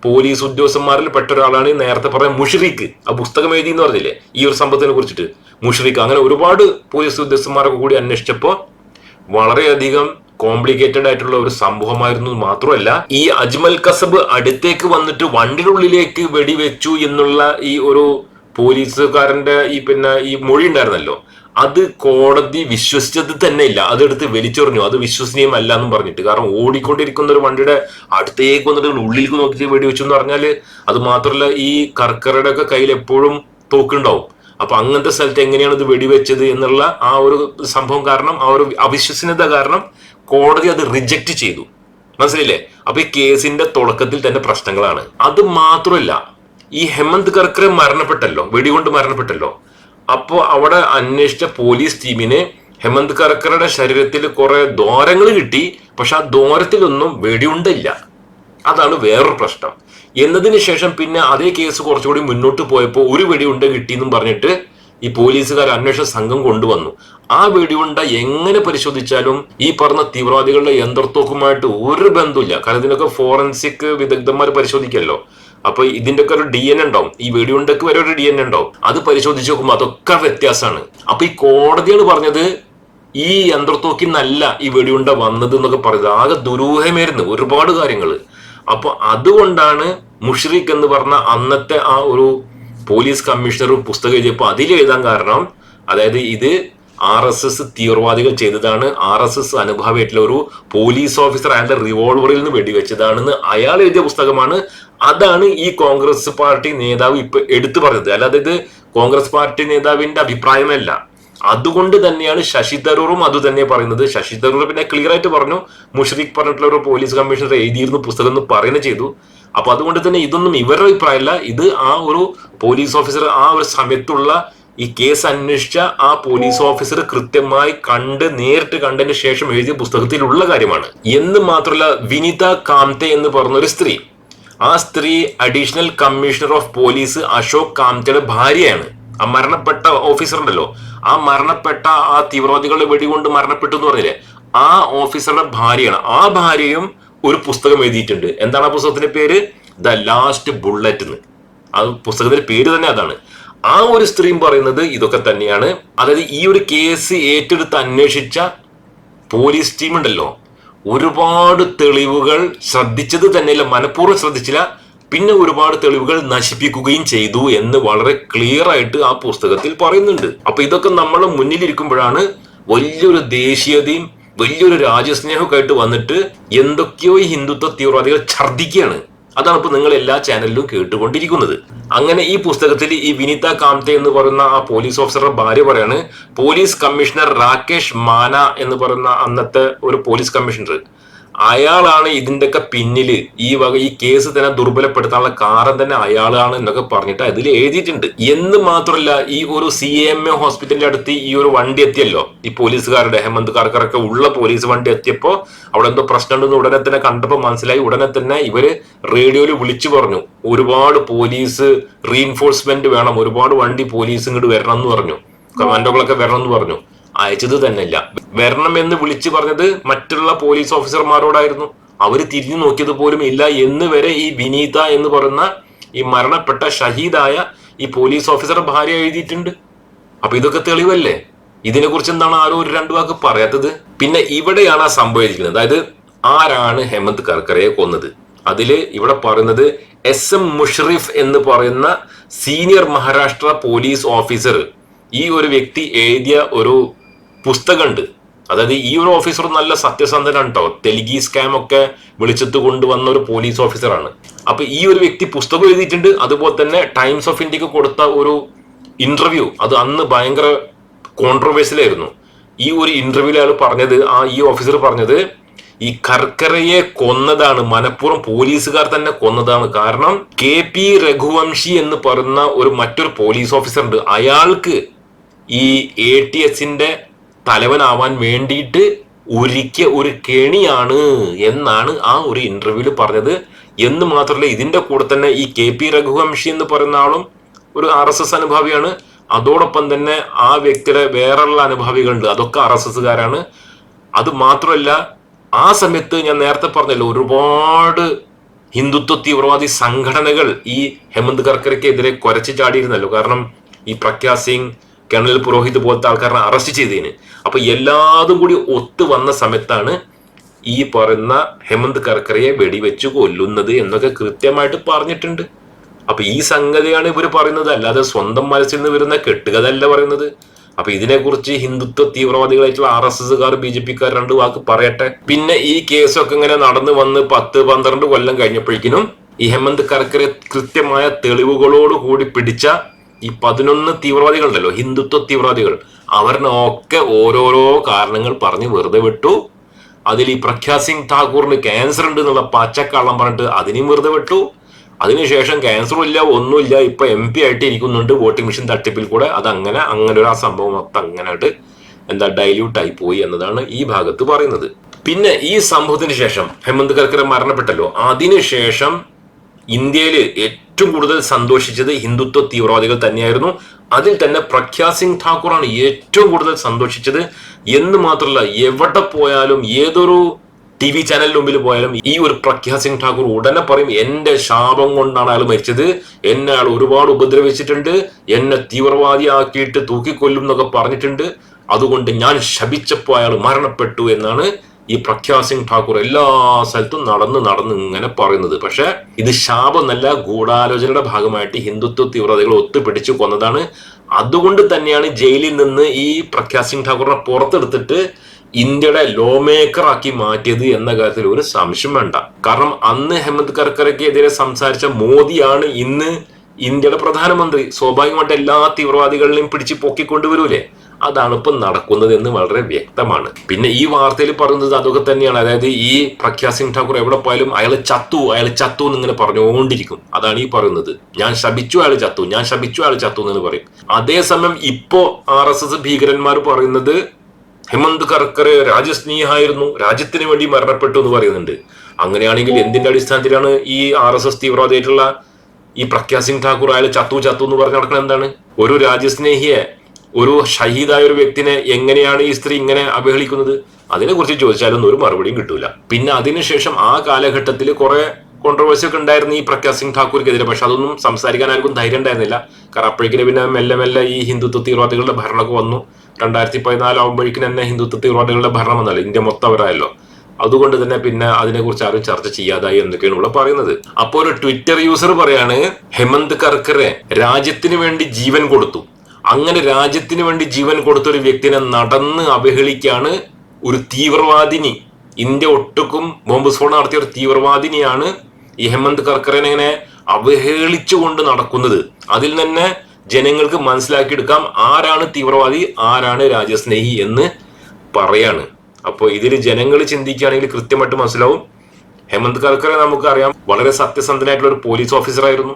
പോലീസ് ഉദ്യോഗസ്ഥന്മാരിൽ പെട്ട ഒരാളാണ് ഈ നേരത്തെ പറഞ്ഞ മുഷറിഖ്. ആ പുസ്തകം എഴുതി എന്ന് പറഞ്ഞില്ലേ? ഈ ഒരു സംഭവത്തിനെ കുറിച്ചിട്ട്. മുഷറിഖ്. അങ്ങനെ ഒരുപാട് പോലീസ് ഉദ്യോഗസ്ഥന്മാരൊക്കെ കൂടി അന്വേഷിച്ചപ്പോൾ വളരെയധികം കോംപ്ലിക്കേറ്റഡ് ആയിട്ടുള്ള ഒരു സംഭവമായിരുന്നു മാത്രമല്ല ഈ അജ്മൽ കസബ് അടുത്തേക്ക് വന്നിട്ട് വണ്ടിനുള്ളിലേക്ക് വെടിവെച്ചു എന്നുള്ള ഈ ഒരു പോലീസുകാരന്റെ ഈ പിന്നെ ഈ മൊഴി ഉണ്ടായിരുന്നല്ലോ. അത് കോടതി വിശ്വസിച്ചത് തന്നെ ഇല്ല അതെടുത്ത് വലിച്ചെറിഞ്ഞു. അത് വിശ്വസനീയമല്ല എന്നും പറഞ്ഞിട്ട്. കാരണം ഓടിക്കൊണ്ടിരിക്കുന്ന ഒരു വണ്ടിയുടെ അടുത്തേക്ക് വന്നിട്ട് ഉള്ളിലേക്ക് നോക്കിയിട്ട് വെടിവെച്ചു എന്ന് പറഞ്ഞാൽ അത് മാത്രമല്ല ഈ കർക്കറുടെ ഒക്കെ കയ്യിൽ എപ്പോഴും തോക്കുണ്ടാവും. അപ്പൊ അങ്ങനത്തെ സ്ഥലത്ത് എങ്ങനെയാണ് ഇത് വെടിവെച്ചത് എന്നുള്ള ആ ഒരു സംഭവം കാരണം ആ ഒരു അവിശ്വസനീയത കാരണം കോടതി അത് റിജക്റ്റ് ചെയ്തു. മനസ്സിലില്ലേ അപ്പൊ ഈ കേസിന്റെ തുടക്കത്തിൽ തന്നെ പ്രശ്നങ്ങളാണ്. അത് മാത്രമല്ല ഈ ഹെമന്ത് കർക്കറെ മരണപ്പെട്ടല്ലോ വെടികൊണ്ട് മരണപ്പെട്ടല്ലോ. അപ്പോൾ അവിടെ അന്വേഷിച്ച പോലീസ് ടീമിന് ഹെമന്ത് കർക്കറുടെ ശരീരത്തിൽ കുറെ ദ്വാരങ്ങൾ കിട്ടി പക്ഷെ ആ ദ്വാരത്തിലൊന്നും വെടിയുണ്ടില്ല. അതാണ് വേറൊരു പ്രശ്നം. എന്നതിന് ശേഷം പിന്നെ അതേ കേസ് കുറച്ചുകൂടി മുന്നോട്ട് പോയപ്പോൾ ഒരു വെടിയുണ്ട കിട്ടിയെന്നും പറഞ്ഞിട്ട് ഈ പോലീസുകാർ അന്വേഷണ സംഘം കൊണ്ടുവന്നു. ആ വെടിയുണ്ട എങ്ങനെ പരിശോധിച്ചാലും ഈ പറഞ്ഞ തീവ്രവാദികളുടെ യന്ത്രത്തോക്കുമായിട്ട് ഒരു ബന്ധമില്ല കാരണം ഇതിനൊക്കെ ഫോറൻസിക് വിദഗ്ധന്മാർ പരിശോധിക്കല്ലോ. അപ്പൊ ഇതിന്റെ ഒക്കെ ഒരു ഡി എൻ ഉണ്ടാവും. ഈ വെടിയുണ്ടക്ക് വരെ ഒരു ഡി എൻ ഉണ്ടാവും. അത് പരിശോധിച്ച് നോക്കുമ്പോൾ അതൊക്കെ വ്യത്യാസമാണ് അപ്പൊ ഈ കോടതിയാണ് പറഞ്ഞത് ഈ യന്ത്രത്തോക്കിൽ നിന്നല്ല ഈ വെടിയുണ്ട വന്നത് എന്നൊക്കെ പറയുന്നത് ആകെ ദുരൂഹമായിരുന്നു ഒരുപാട് കാര്യങ്ങൾ അപ്പൊ അതുകൊണ്ടാണ് മുഷ്രീഖ് എന്ന് പറഞ്ഞ അന്നത്തെ ആ ഒരു പോലീസ് കമ്മീഷണർ പുസ്തകം എഴുതിയപ്പോൾ അതിൽ എഴുതാൻ കാരണം അതായത് ഇത് ആർ എസ് എസ് തീവ്രവാദികൾ ചെയ്തതാണ്. ആർ എസ് എസ് അനുഭവമായിട്ടുള്ള ഒരു പോലീസ് ഓഫീസർ അയാളുടെ റിവോൾവറിൽ നിന്ന് വെടിവെച്ചതാണെന്ന് അയാൾ എഴുതിയ പുസ്തകമാണ്. അതാണ് ഈ കോൺഗ്രസ് പാർട്ടി നേതാവ് ഇപ്പൊ എടുത്തു പറഞ്ഞത്. അല്ലാതെ ഇത് കോൺഗ്രസ് പാർട്ടി നേതാവിന്റെ അഭിപ്രായമല്ല. അതുകൊണ്ട് തന്നെയാണ് ശശി തരൂറും അത് തന്നെ പറയുന്നത്. ശശി തരൂർ പിന്നെ ക്ലിയർ ആയിട്ട് പറഞ്ഞു. മുഷറിഖ് പറഞ്ഞിട്ടുള്ള ഒരു പോലീസ് കമ്മീഷണർ എഴുതിയിരുന്നു പുസ്തകം എന്ന് പറയുന്നത് ചെയ്തു. അപ്പൊ അതുകൊണ്ട് തന്നെ ഇതൊന്നും ഇവരുടെ അഭിപ്രായമല്ല. ഇത് ആ ഒരു പോലീസ് ഓഫീസർ ആ ഒരു സമയത്തുള്ള ഈ കേസ് അന്വേഷിച്ച ആ പോലീസ് ഓഫീസർ കൃത്യമായി കണ്ട് നേരിട്ട് കണ്ടതിന് ശേഷം എഴുതിയ പുസ്തകത്തിലുള്ള കാര്യമാണ്. എന്ന് മാത്രമല്ല വിനിത കാംതെ എന്ന് പറഞ്ഞൊരു സ്ത്രീ. ആ സ്ത്രീ additional commissioner of police Ashok കാംതയുടെ ഭാര്യയാണ്. ആ മരണപ്പെട്ട ഓഫീസർ ഉണ്ടല്ലോ. ആ മരണപ്പെട്ട ആ തീവ്രവാദികളുടെ വെടികൊണ്ട് മരണപ്പെട്ടു എന്ന് പറഞ്ഞില്ലേ? ആ ഓഫീസറുടെ ഭാര്യയാണ്. ആ ഭാര്യയും ഒരു പുസ്തകം എഴുതിയിട്ടുണ്ട്. എന്താണ് ആ പുസ്തകത്തിന്റെ പേര്? ദ ലാസ്റ്റ് ബുള്ളറ്റ് എന്ന്. ആ പുസ്തകത്തിന്റെ പേര് തന്നെ അതാണ്. ആ ഒരു സ്ത്രീയും പറയുന്നത് ഇതൊക്കെ തന്നെയാണ്. അതായത് ഈ ഒരു കേസ് ഏറ്റെടുത്ത് അന്വേഷിച്ച പോലീസ് ടീം ഉണ്ടല്ലോ ഒരുപാട് തെളിവുകൾ ശ്രദ്ധിച്ചത് തന്നെയല്ല മനഃപൂർവം ശ്രദ്ധിച്ചില്ല. പിന്നെ ഒരുപാട് തെളിവുകൾ നശിപ്പിക്കുകയും ചെയ്തു എന്ന് വളരെ ക്ലിയർ ആയിട്ട് ആ പുസ്തകത്തിൽ പറയുന്നുണ്ട്. അപ്പൊ ഇതൊക്കെ നമ്മൾ മുന്നിലിരിക്കുമ്പോഴാണ് വലിയൊരു ദേശീയതയും വലിയൊരു രാജ്യസ്നേഹമൊക്കെ ആയിട്ട് വന്നിട്ട് എന്തൊക്കെയോ ഈ ഹിന്ദുത്വ തീവ്രവാദികൾ ഛർദ്ദിക്കുകയാണ്. അതാണ് ഇപ്പൊ നിങ്ങൾ എല്ലാ ചാനലിലും കേട്ടുകൊണ്ടിരിക്കുന്നത്. അങ്ങനെ ഈ പുസ്തകത്തിൽ ഈ വിനീത കാംതെ എന്ന് പറയുന്ന ആ പോലീസ് ഓഫീസറുടെ ഭാര്യ പറയാണ് പോലീസ് കമ്മീഷണർ രാകേഷ് മാന എന്ന് പറയുന്ന അന്നത്തെ ഒരു പോലീസ് കമ്മീഷണർ അയാളാണ് ഇതിന്റെയൊക്കെ പിന്നിൽ ഈ വക ഈ കേസ് തന്നെ ദുർബലപ്പെടുത്താനുള്ള കാരണം തന്നെ അയാളാണ് എന്നൊക്കെ പറഞ്ഞിട്ട് അതിൽ എഴുതിയിട്ടുണ്ട്. എന്ന് മാത്രമല്ല ഈ ഒരു സി എം എ ഹോസ്പിറ്റലിന്റെ അടുത്ത് ഈ ഒരു വണ്ടി എത്തിയല്ലോ. ഈ പോലീസുകാരുടെ ഹെമന്ത് കാർക്കറൊക്കെ ഉള്ള പോലീസ് വണ്ടി എത്തിയപ്പോ അവിടെ എന്തോ പ്രശ്നമുണ്ടെന്ന് ഉടനെ തന്നെ കണ്ടപ്പോൾ മനസ്സിലായി. ഉടനെ തന്നെ ഇവർ റേഡിയോയിൽ വിളിച്ചു പറഞ്ഞു. ഒരുപാട് പോലീസ് റീഎൻഫോഴ്സ്മെന്റ് വേണം. ഒരുപാട് വണ്ടി പോലീസ് ഇങ്ങോട്ട് വരണം എന്ന് പറഞ്ഞു. കമാൻഡോകളൊക്കെ വരണം എന്ന് പറഞ്ഞു. അയച്ചത് തന്നെയല്ല. വരണം എന്ന് വിളിച്ചു പറഞ്ഞത് മറ്റുള്ള പോലീസ് ഓഫീസർമാരോടായിരുന്നു. അവർ തിരിഞ്ഞു നോക്കിയത് പോലും ഇല്ല. എന്ന് വരെ ഈ വിനീത എന്ന് പറയുന്ന ഈ മരണപ്പെട്ട ഷഹീദായ ഈ പോലീസ് ഓഫീസർ ഭാര്യ എഴുതിയിട്ടുണ്ട്. അപ്പൊ ഇതൊക്കെ തെളിവല്ലേ? ഇതിനെ കുറിച്ച് എന്താണ് ആരോ ഒരു രണ്ടു വാക്ക് പറയാത്തത്? പിന്നെ ഇവിടെയാണ് ആ സംഭവിച്ചിരിക്കുന്നത് അതായത് ആരാണ് ഹേമന്ത് കർക്കറയെ കൊന്നത്? അതിൽ ഇവിടെ പറയുന്നത് എസ് എം മുഷറിഫ് എന്ന് പറയുന്ന സീനിയർ മഹാരാഷ്ട്ര പോലീസ് ഓഫീസർ ഈ ഒരു വ്യക്തി എഴുതിയ ഒരു പുസ്തകമുണ്ട്. അതായത് ഈ ഒരു ഓഫീസർ നല്ല സത്യസന്ധനാണ് കേട്ടോ തെലുഗി സ്കാം ഒക്കെ വെളിച്ചത്ത് കൊണ്ടുവന്ന ഒരു പോലീസ് ഓഫീസറാണ് അപ്പൊ ഈ ഒരു വ്യക്തി പുസ്തകം എഴുതിയിട്ടുണ്ട്. അതുപോലെ തന്നെ ടൈംസ് ഓഫ് ഇന്ത്യയ്ക്ക് കൊടുത്ത ഒരു ഇന്റർവ്യൂ അത് അന്ന് ഭയങ്കര കോൺട്രവേഴ്സിലായിരുന്നു ഈ ഒരു ഇന്റർവ്യൂവിൽ അയാൾ പറഞ്ഞത് ആ ഈ ഓഫീസർ പറഞ്ഞത് ഈ കർക്കരയെ കൊന്നതാണ് മനഃപൂർവം പോലീസുകാർ തന്നെ കൊന്നതാണ്. കാരണം കെ പി രഘുവംശി എന്ന് പറയുന്ന ഒരു മറ്റൊരു പോലീസ് ഓഫീസർ ഉണ്ട്. അയാൾക്ക് ഈ എ ടി എസിന്റെ തലവനാവാൻ വേണ്ടിയിട്ട് ഒരുക്കിയ ഒരു കെണിയാണ് എന്നാണ് ആ ഒരു ഇന്റർവ്യൂവിൽ പറഞ്ഞത്. എന്ന് മാത്രമല്ല ഇതിന്റെ കൂടെ തന്നെ ഈ കെ പി രഘുവംശി എന്ന് പറയുന്ന ആളും ഒരു ആർ എസ് എസ് അനുഭാവിയാണ്. അതോടൊപ്പം തന്നെ ആ വ്യക്തിയുടെ വേറെയുള്ള അനുഭാവികളുണ്ട്. അതൊക്കെ ആർ എസ് എസ്സുകാരാണ്. അത് മാത്രമല്ല ആ സമയത്ത് ഞാൻ നേരത്തെ പറഞ്ഞല്ലോ ഒരുപാട് ഹിന്ദുത്വ തീവ്രവാദി സംഘടനകൾ ഈ ഹെമന്ത് കർക്കരയ്ക്കെതിരെ കുരച്ചു ചാടിയിരുന്നല്ലോ. കാരണം ഈ പ്രഖ്യാ സിംഗ് കേണൽ പുരോഹിത് പോലത്തെ ആൾക്കാരെ അറസ്റ്റ് ചെയ്തതിന് അപ്പൊ എല്ലാതും കൂടി ഒത്തു വന്ന സമയത്താണ് ഈ പറയുന്ന ഹെമന്ത് കർക്കറയെ വെടിവെച്ച് കൊല്ലുന്നത് എന്നൊക്കെ കൃത്യമായിട്ട് പറഞ്ഞിട്ടുണ്ട്. അപ്പൊ ഈ സംഗതിയാണ് ഇവർ പറയുന്നത്. അല്ലാതെ സ്വന്തം മനസ്സിൽ നിന്ന് വരുന്ന കെട്ടുകഥല്ല പറയുന്നത്. അപ്പൊ ഇതിനെക്കുറിച്ച് ഹിന്ദുത്വ തീവ്രവാദികളായിട്ടുള്ള ആർ എസ് എസ്സുകാർ ബി ജെ പിക്കാർ രണ്ട് വാക്ക് പറയട്ടെ. പിന്നെ ഈ കേസൊക്കെ ഇങ്ങനെ നടന്നു വന്ന് പത്ത് പന്ത്രണ്ട് കൊല്ലം കഴിഞ്ഞപ്പോഴേക്കിനും ഈ ഹെമന്ത് കർക്കറെ കൃത്യമായ തെളിവുകളോട് കൂടി പിടിച്ച ഈ പതിനൊന്ന് തീവ്രവാദികളുണ്ടല്ലോ ഹിന്ദുത്വ തീവ്രവാദികൾ അവരിനൊക്കെ ഓരോരോ കാരണങ്ങൾ പറഞ്ഞ് വെറുതെ വിട്ടു. അതിൽ ഈ പ്രഖ്യാ സിംഗ് ഠാക്കൂറിന് ക്യാൻസർ ഉണ്ട് എന്നുള്ള പച്ചക്കള്ളം പറഞ്ഞിട്ട് അതിനെയും വെറുതെ വിട്ടു. അതിനുശേഷം ക്യാൻസറും ഇല്ല ഒന്നുമില്ല ഇപ്പൊ എം പി ആയിട്ട് ഇരിക്കുന്നുണ്ട് വോട്ടിംഗ് മെഷീൻ തട്ടിപ്പിൽ കൂടെ. അത് അങ്ങനെ അങ്ങനെ ഒരു ആ സംഭവം മൊത്തം അങ്ങനെ എന്താ ഡൈല്യൂട്ട് ആയി പോയി എന്നതാണ് ഈ ഭാഗത്ത് പറയുന്നത്. പിന്നെ ഈ സംഭവത്തിന് ശേഷം ഹേമന്ത് കർക്കറെ മരണപ്പെട്ടല്ലോ. അതിനുശേഷം ഇന്ത്യയിൽ ഏറ്റവും കൂടുതൽ സന്തോഷിച്ചത് ഹിന്ദുത്വ തീവ്രവാദികൾ തന്നെയായിരുന്നു. അതിൽ തന്നെ പ്രഖ്യാ സിംഗ് ഠാക്കൂറാണ് ഏറ്റവും കൂടുതൽ സന്തോഷിച്ചത്. എന്ന് മാത്രമല്ല എവിടെ പോയാലും ഏതൊരു ടി വി ചാനലിന് മുമ്പിൽ പോയാലും ഈ ഒരു പ്രഖ്യാ സിംഗ് ഠാക്കൂർ ഉടനെ പറയും എന്റെ ശാപം കൊണ്ടാണ് അയാൾ മരിച്ചത്. എന്നെ അയാൾ ഒരുപാട് ഉപദ്രവിച്ചിട്ടുണ്ട്. എന്നെ തീവ്രവാദിയാക്കിയിട്ട് തൂക്കിക്കൊല്ലും എന്നൊക്കെ പറഞ്ഞിട്ടുണ്ട്. അതുകൊണ്ട് ഞാൻ ശപിച്ചപ്പോൾ അയാൾ മരണപ്പെട്ടു എന്നാണ് ഈ പ്രഖ്യാ സിംഗ് ഠാക്കൂർ എല്ലാ സ്ഥലത്തും നടന്ന് നടന്ന് ഇങ്ങനെ പറയുന്നത്. പക്ഷെ ഇത് ശാപമല്ല ഗൂഢാലോചനയുടെ ഭാഗമായിട്ട് ഹിന്ദുത്വ തീവ്രതകൾ ഒത്തുപിടിച്ചു കൊന്നതാണ്. അതുകൊണ്ട് തന്നെയാണ് ജയിലിൽ നിന്ന് ഈ പ്രഖ്യാ സിംഗ് ഠാക്കൂറിനെ പുറത്തെടുത്തിട്ട് ഇന്ത്യയുടെ ലോ മേക്കർ ആക്കി മാറ്റിയത് എന്ന കാര്യത്തിൽ ഒരു സംശയം വേണ്ട. കാരണം അന്ന് ഹെമന്ത് കർക്കറയ്ക്കെതിരെ സംസാരിച്ച മോദിയാണ് ഇന്ന് ഇന്ത്യയുടെ പ്രധാനമന്ത്രി. സ്വാഭാവികമായിട്ട് എല്ലാ തീവ്രവാദികളിലും പിടിച്ച് പൊക്കിക്കൊണ്ടുവരൂലേ? അതാണ് ഇപ്പം നടക്കുന്നത് എന്ന് വളരെ വ്യക്തമാണ്. പിന്നെ ഈ വാർത്തയിൽ പറയുന്നത് അതൊക്കെ തന്നെയാണ്. അതായത് ഈ പ്രഖ്യാ സിംഗ് ഠാക്കൂർ എവിടെ പോയാലും അയാൾ ചത്തു അയാൾ ചത്തു എന്ന് ഇങ്ങനെ പറഞ്ഞുകൊണ്ടിരിക്കും. അതാണ് ഈ പറയുന്നത്. ഞാൻ ശപിച്ചു അയാൾ ചത്തു ഞാൻ ശപിച്ചു അയാൾ ചത്തു എന്ന് പറയും. അതേസമയം ഇപ്പോ ആർ എസ് എസ് ഭീകരന്മാർ പറയുന്നത് ഹെമന്ത് കർക്കറെ രാജ്യസ്നേഹായിരുന്നു രാജ്യത്തിന് വേണ്ടി മരണപ്പെട്ടു എന്ന് പറയുന്നുണ്ട്. അങ്ങനെയാണെങ്കിൽ എന്തിന്റെ അടിസ്ഥാനത്തിലാണ് ഈ ആർ എസ് എസ് തീവ്രവാദിയായിട്ടുള്ള ഈ പ്രഖ്യാ സിംഗ് ഠാക്കൂർ അയാൾ ചത്തു ചത്തു എന്ന് പറഞ്ഞ് നടക്കുന്നത് എന്താണ്? ഒരു രാജ്യസ്നേഹിയെ ഒരു ഷഹീദായ ഒരു വ്യക്തിനെ എങ്ങനെയാണ് ഈ സ്ത്രീ ഇങ്ങനെ അവഹേളിക്കുന്നത്? അതിനെക്കുറിച്ച് ചോദിച്ചാലൊന്നും ഒരു മറുപടിയും കിട്ടൂല. പിന്നെ അതിനുശേഷം ആ കാലഘട്ടത്തിൽ കുറെ കോൺട്രവേഴ്സി ഒക്കെ ഉണ്ടായിരുന്നു ഈ പ്രഖ്യാ സിംഗ് ഠാക്കൂർക്കെതിരെ. പക്ഷെ അതൊന്നും സംസാരിക്കാൻ ആർക്കും ധൈര്യം ഉണ്ടായിരുന്നില്ല. കാരണം അപ്പോഴേക്കിന് പിന്നെ മെല്ലെ മെല്ലെ ഈ ഹിന്ദുത്വ തീവ്രവാദികളുടെ ഭരണമൊക്കെ വന്നു. രണ്ടായിരത്തി പതിനാല് ആകുമ്പോഴേക്കും തന്നെ ഹിന്ദുത്വ തീവ്രവാദികളുടെ ഭരണം വന്നല്ലോ. ഇന്ത്യ മൊത്തം അവരായല്ലോ. അതുകൊണ്ട് തന്നെ പിന്നെ അതിനെക്കുറിച്ച് ആരും ചർച്ച ചെയ്യാതായി എന്നൊക്കെയാണ് ഇവിടെ പറയുന്നത്. അപ്പോൾ ഒരു ട്വിറ്റർ യൂസർ പറയാണ് ഹെമന്ത് കർക്കറെ രാജ്യത്തിന് വേണ്ടി ജീവൻ കൊടുത്തു. അങ്ങനെ രാജ്യത്തിന് വേണ്ടി ജീവൻ കൊടുത്ത ഒരു വ്യക്തിനെ നടന്ന് അവഹേളിക്കാണ് ഒരു തീവ്രവാദിനി. ഇന്ത്യ ഒട്ടുക്കും ബോംബ് സ്ഫോടനം നടത്തിയ ഒരു തീവ്രവാദിനിയാണ് ഈ ഹെമന്ത് കർക്കറിനെ ഇങ്ങനെ അവഹേളിച്ചുകൊണ്ട് നടക്കുന്നത്. അതിൽ തന്നെ ജനങ്ങൾക്ക് മനസ്സിലാക്കിയെടുക്കാം ആരാണ് തീവ്രവാദി ആരാണ് രാജ്യസ്നേഹി എന്ന് പറയാണ്. അപ്പോൾ ഇതിൽ ജനങ്ങൾ ചിന്തിക്കുകയാണെങ്കിൽ കൃത്യമായിട്ട് മനസ്സിലാവും. ഹേമന്ത് കർക്കറെ നമുക്കറിയാം വളരെ സത്യസന്ധനായിട്ടുള്ള ഒരു പോലീസ് ഓഫീസറായിരുന്നു.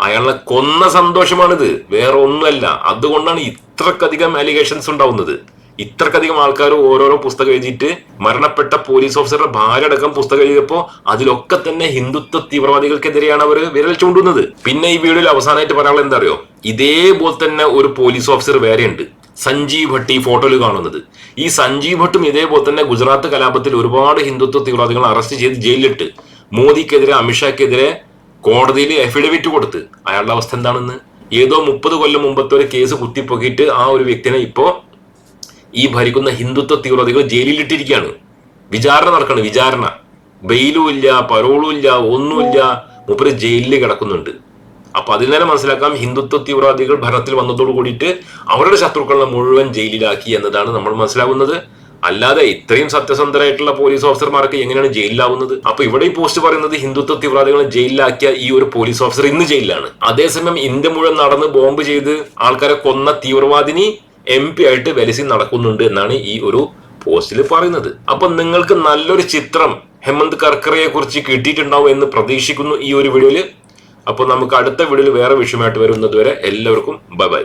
അയാളെ കൊന്ന സന്തോഷമാണിത്. വേറെ ഒന്നുമല്ല. അതുകൊണ്ടാണ് ഇത്രക്കധികം അലിഗേഷൻസ് ഉണ്ടാവുന്നത്. ഇത്രക്കധികം ആൾക്കാർ ഓരോരോ പുസ്തകം എഴുതിയിട്ട് മരണപ്പെട്ട പോലീസ് ഓഫീസറുടെ ഭാര്യ അടക്കം പുസ്തകം എഴുതിയപ്പോ അതിലൊക്കെ തന്നെ ഹിന്ദുത്വ തീവ്രവാദികൾക്കെതിരെയാണ് അവർ വിരൽ ചൂണ്ടുന്നത്. പിന്നെ ഈ വീഡിയോയിൽ അവസാനമായിട്ട് പറയാൻ എന്താ അറിയോ ഇതേപോലെ തന്നെ ഒരു പോലീസ് ഓഫീസർ വേറെയുണ്ട്. സഞ്ജീവ് ഭട്ട് ഫോട്ടോയിൽ കാണുന്നത്. ഈ സഞ്ജീവ് ഭട്ടും ഇതേപോലെ തന്നെ ഗുജറാത്ത് കലാപത്തിൽ ഒരുപാട് ഹിന്ദുത്വ തീവ്രവാദികളെ അറസ്റ്റ് ചെയ്ത് ജയിലിലിട്ട്. മോദിക്കെതിരെ അമിത്ഷാക്കെതിരെ കോടതിയിൽ എഫിഡവിറ്റ് കൊടുത്ത്. അയാളുടെ അവസ്ഥ എന്താണെന്ന്? ഏതോ മുപ്പത് കൊല്ലം മുമ്പത്തെ ഒരു കേസ് കുത്തിപ്പൊക്കിയിട്ട് ആ ഒരു വ്യക്തിനെ ഇപ്പോൾ ഈ ഭരിക്കുന്ന ഹിന്ദുത്വ തീവ്രവാദികൾ ജയിലിലിട്ടിരിക്കുകയാണ്. വിചാരണ നടക്കണം. വിചാരണ. ബെയിലും ഇല്ല പരോളും ഇല്ല ഒന്നുമില്ല മുപ്പര് ജയിലിൽ കിടക്കുന്നുണ്ട്. അപ്പൊ അതിൽ തന്നെ മനസ്സിലാക്കാം ഹിന്ദുത്വ തീവ്രവാദികൾ ഭരണത്തിൽ വന്നതോടു കൂടിയിട്ട് അവരുടെ ശത്രുക്കളെ മുഴുവൻ ജയിലിലാക്കി എന്നതാണ് നമ്മൾ മനസ്സിലാവുന്നത്. അല്ലാതെ ഇത്രയും സത്യസന്ധരായിട്ടുള്ള പോലീസ് ഓഫീസർമാർക്ക് എങ്ങനെയാണ് ജയിലിലാവുന്നത്? അപ്പൊ ഇവിടെ ഈ പോസ്റ്റ് പറയുന്നത് ഹിന്ദുത്വ തീവ്രവാദികളെ ജയിലിലാക്കിയ ഈ ഒരു പോലീസ് ഓഫീസർ ഇന്ന് ജയിലിലാണ്. അതേസമയം ഇന്ത്യ മുഴുവൻ നടന്ന് ബോംബ് ചെയ്ത് ആൾക്കാരെ കൊന്ന തീവ്രവാദിനി എം പി ആയിട്ട് വെലസി നടക്കുന്നുണ്ട് എന്നാണ് ഈ ഒരു പോസ്റ്റിൽ പറയുന്നത്. അപ്പൊ നിങ്ങൾക്ക് നല്ലൊരു ചിത്രം ഹെമന്ത് കർക്കറയെ കുറിച്ച് കിട്ടിയിട്ടുണ്ടാവും എന്ന് പ്രതീക്ഷിക്കുന്നു ഈ ഒരു വീഡിയോയിൽ അപ്പോൾ നമുക്ക് അടുത്ത വീഡിയോയിൽ വേറെ വിഷയമായിട്ട് വരുന്നതുവരെ എല്ലാവർക്കും ബൈ ബൈ